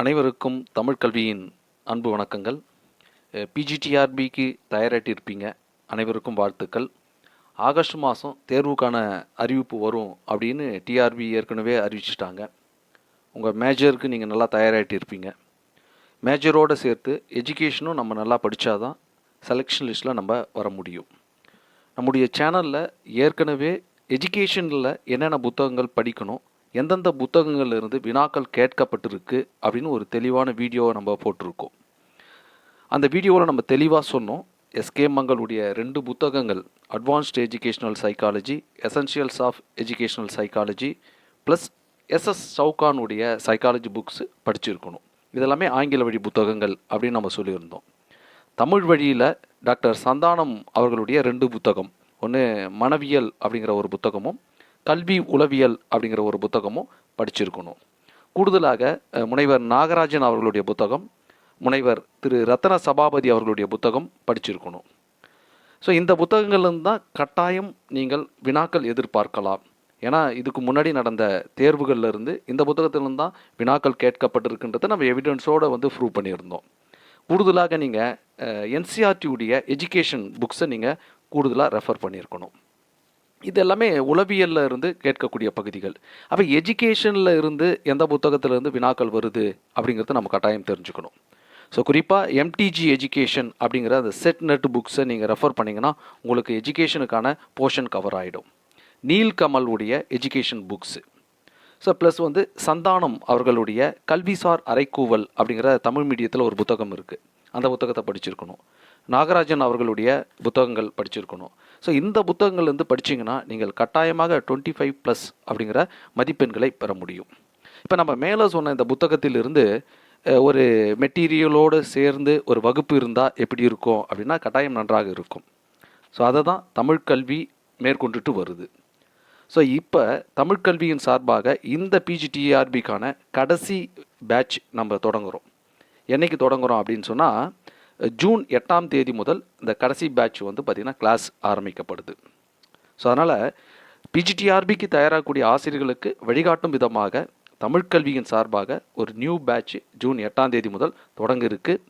அனைவருக்கும் தமிழ் கல்வியின் அன்பு வணக்கங்கள். பிஜிடிஆர்பிக்கு தயாராகிட்டு இருப்பீங்க அனைவருக்கும் வாழ்த்துக்கள். ஆகஸ்ட் மாதம் தேர்வுக்கான அறிவிப்பு வரும் அப்படின்னு டிஆர்பி ஏற்கனவே அறிவிச்சிட்டாங்க. உங்கள் மேஜருக்கு நீங்கள் நல்லா தயாராகிட்டு இருப்பீங்க மேஜரோடு சேர்த்து எஜுகேஷனும் நம்ம நல்லா படித்தாதான் செலெக்ஷன் லிஸ்ட்டில் நம்ம வர முடியும். நம்முடைய சேனலில் ஏற்கனவே எஜுகேஷனில் என்னென்ன புத்தகங்கள் படிக்கணும் எந்தெந்த புத்தகங்கள்லேருந்து வினாக்கள் கேட்கப்பட்டிருக்கு அப்படின்னு ஒரு தெளிவான வீடியோவை நம்ம போட்டிருக்கோம். அந்த வீடியோவில் நம்ம தெளிவாக சொன்னோம் எஸ்கே மங்களுடைய ரெண்டு புத்தகங்கள் advanced educational psychology essentials of educational psychology plus SS சவுகானுடைய psychology books படிச்சிருக்கணும். இதெல்லாமே ஆங்கில வழி புத்தகங்கள் அப்படின்னு நம்ம சொல்லியிருந்தோம். தமிழ் வழியில் டாக்டர் சந்தானம் அவர்களுடைய ரெண்டு புத்தகம் ஒன்று மனவியல் அப்படிங்கிற ஒரு புத்தகமும் கல்வி உளவியல் அப்படிங்கிற ஒரு புத்தகமும் படிச்சிருக்கணும். கூடுதலாக முனைவர் நாகராஜன் அவர்களுடைய புத்தகம் முனைவர் திரு ரத்தன சபாபதி அவர்களுடைய புத்தகம் படிச்சிருக்கணும். ஸோ இந்த புத்தகங்கள்லேருந்து தான் கட்டாயம் நீங்கள் வினாக்கள் எதிர்பார்க்கலாம். ஏன்னா இதுக்கு முன்னாடி நடந்த தேர்வுகளில் இருந்து இந்த புத்தகத்திலிருந்து தான் வினாக்கள் கேட்கப்பட்டிருக்குன்றதை நம்ம எவிடன்ஸோடு வந்து ப்ரூவ் பண்ணியிருந்தோம். கூடுதலாக நீங்கள் என்சிஆர்டியுடைய எஜுகேஷன் புக்ஸை நீங்கள் கூடுதலாக ரெஃபர் பண்ணியிருக்கணும். இது எல்லாமே உளவியலில் இருந்து கேட்கக்கூடிய பகுதிகள். அப்போ எஜுகேஷனில் இருந்து எந்த புத்தகத்திலிருந்து வினாக்கள் வருது அப்படிங்கிறத நம்ம கட்டாயம் தெரிஞ்சுக்கணும். ஸோ குறிப்பாக எம்டிஜி எஜுகேஷன் அப்படிங்கிற அந்த செட் நெட் புக்ஸை நீங்கள் ரெஃபர் பண்ணிங்கன்னா உங்களுக்கு எஜுகேஷனுக்கான போர்ஷன் கவர் ஆகிடும் நீல்கமல் உடைய எஜுகேஷன் புக்ஸு ஸோ ப்ளஸ் வந்து சந்தானம் அவர்களுடைய கல்விசார் அரைக்கூவல் அப்படிங்கிற தமிழ் மீடியத்தில் ஒரு புத்தகம் இருக்குது அந்த புத்தகத்தை படிச்சிருக்கணும். நாகராஜன் அவர்களுடைய புத்தகங்கள் படிச்சிருக்கணும். ஸோ இந்த புத்தகங்கள்லேருந்து படிச்சீங்கன்னா நீங்கள் கட்டாயமாக டுவெண்ட்டி ஃபைவ் ப்ளஸ் அப்படிங்கிற மதிப்பெண்களை பெற முடியும். இப்போ நம்ம மேலே சொன்ன இந்த புத்தகத்திலிருந்து ஒரு மெட்டீரியலோடு சேர்ந்து ஒரு வகுப்பு இருந்தால் எப்படி இருக்கும் அப்படின்னா கட்டாயம் நன்றாக இருக்கும். ஸோ அதை தான் தமிழ் கல்வி மேற்கொண்டுட்டு வருது. ஸோ இப்போ தமிழ் கல்வியின் சார்பாக இந்த பிஜிடிஆர்பிக்கான கடைசி பேட்ச் நம்ம தொடங்குகிறோம் என்னைக்கு தொடங்குறோம் அப்படின்னு சொன்னால் ஜூன் எட்டாம் தேதி முதல் இந்த கடைசி பேட்ச் வந்து பார்த்திங்கன்னா கிளாஸ் ஆரம்பிக்கப்படுது. ஸோ அதனால் பிஜிடிஆர்பிக்கு தயாராகக்கூடிய ஆசிரியர்களுக்கு வழிகாட்டும் விதமாக தமிழ் கல்வியின் சார்பாக ஒரு நியூ பேட்ச் ஜூன் எட்டாம் தேதி முதல் தொடங்க இருக்குது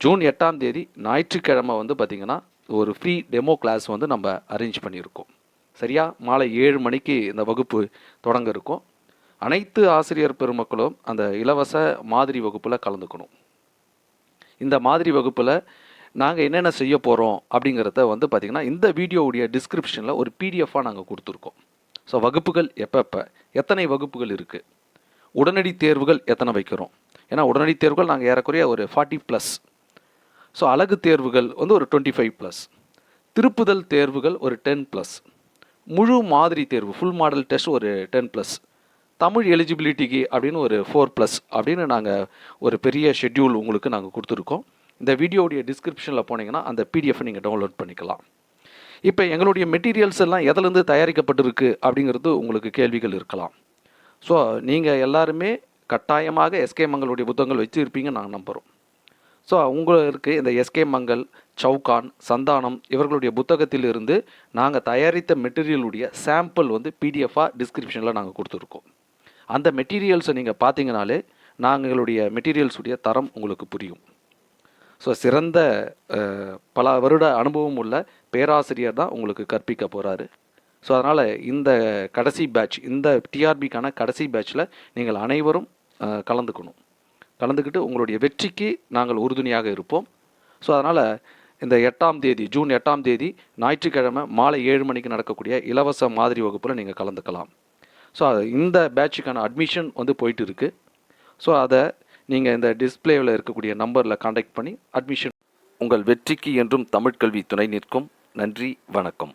ஜூன் எட்டாம் தேதி ஞாயிற்றுக்கிழமை வந்து பார்த்திங்கன்னா ஒரு ஃப்ரீ டெமோ கிளாஸ் வந்து நம்ம அரேஞ்ச் பண்ணியிருக்கோம். சரியா? மாலை ஏழு மணிக்கு இந்த வகுப்பு தொடங்க இருக்கும். அனைத்து ஆசிரியர் பெருமக்களும் அந்த இலவச மாதிரி வகுப்பில் கலந்துக்கணும். இந்த மாதிரி வகுப்பில் நாங்கள் என்னென்ன செய்ய போகிறோம் அப்படிங்கிறத வந்து பார்த்திங்கன்னா இந்த வீடியோவுடைய டிஸ்கிரிப்ஷனில் ஒரு பிடிஎஃபாக நாங்கள் கொடுத்துருக்கோம். ஸோ வகுப்புகள் எப்பப்போ எத்தனை வகுப்புகள் இருக்குது உடனடி தேர்வுகள் எத்தனை வைக்கிறோம்? ஏன்னா உடனடி தேர்வுகள் நாங்கள் ஏறக்குறைய ஒரு ஃபார்ட்டி ப்ளஸ் ஸோ அழகு தேர்வுகள் வந்து ஒரு டுவெண்ட்டி ஃபைவ் ப்ளஸ் திருப்புதல் தேர்வுகள் ஒரு டென் ப்ளஸ் முழு மாதிரி தேர்வு ஃபுல் மாடல் டெஸ்ட் ஒரு டென் ப்ளஸ் தமிழ் எலிஜிபிலிட்டிக்கு அப்படின்னு ஒரு ஃபோர் ப்ளஸ் அப்படின்னு நாங்கள் ஒரு பெரிய ஷெட்யூல் உங்களுக்கு நாங்கள் கொடுத்துருக்கோம். இந்த வீடியோடைய டிஸ்கிரிப்ஷனில் போனீங்கன்னா அந்த பிடிஎஃப் நீங்கள் டவுன்லோட் பண்ணிக்கலாம். இப்போ எங்களுடைய மெட்டீரியல்ஸ் எல்லாம் எதுலேருந்து தயாரிக்கப்பட்டிருக்கு அப்படிங்கிறது உங்களுக்கு கேள்விகள் இருக்கலாம். ஸோ நீங்கள் எல்லாருமே கட்டாயமாக எஸ்கே மங்களுடைய புத்தகங்கள் வச்சுருப்பீங்க நாங்கள் நம்புகிறோம் ஸோ உங்களுக்கு இந்த எஸ்கே மங்கள் சவுகான் சந்தானம் இவர்களுடைய புத்தகத்திலிருந்து நாங்கள் தயாரித்த மெட்டீரியலுடைய சாம்பிள் வந்து பிடிஎஃபாக டிஸ்கிரிப்ஷனில் நாங்கள் கொடுத்துருக்கோம். அந்த மெட்டீரியல்ஸை நீங்கள் பார்த்தீங்கனாலே நாங்களுடைய மெட்டீரியல்ஸுடைய தரம் உங்களுக்கு புரியும். ஸோ சிறந்த பல வருட அனுபவம் உள்ள பேராசிரியர் தான் உங்களுக்கு கற்பிக்க போகிறாரு ஸோ அதனால் இந்த கடைசி பேட்ச் இந்த டிஆர்பிக்கான கடைசி பேட்ச்சில் நீங்கள் அனைவரும் கலந்துக்கணும். கலந்துக்கிட்டு உங்களுடைய வெற்றிக்கு நாங்கள் உறுதுணையாக இருப்போம். ஸோ அதனால் இந்த எட்டாம் தேதி ஜூன் எட்டாம் தேதி ஞாயிற்றுக்கிழமை மாலை ஏழு மணிக்கு நடக்கக்கூடிய இலவச மாதிரி வகுப்பில் நீங்கள் கலந்துக்கலாம். ஸோ இந்த பேட்சுக்கான அட்மிஷன் வந்து போயிட்டு இருக்குது ஸோ அதை நீங்கள் இந்த டிஸ்பிளேவில் இருக்கக்கூடிய நம்பரில் காண்டாக்ட் பண்ணி அட்மிஷன் உங்கள் வெற்றிக்கு என்றும் தமிழ்கல்வி துணை நிற்கும். நன்றி வணக்கம்.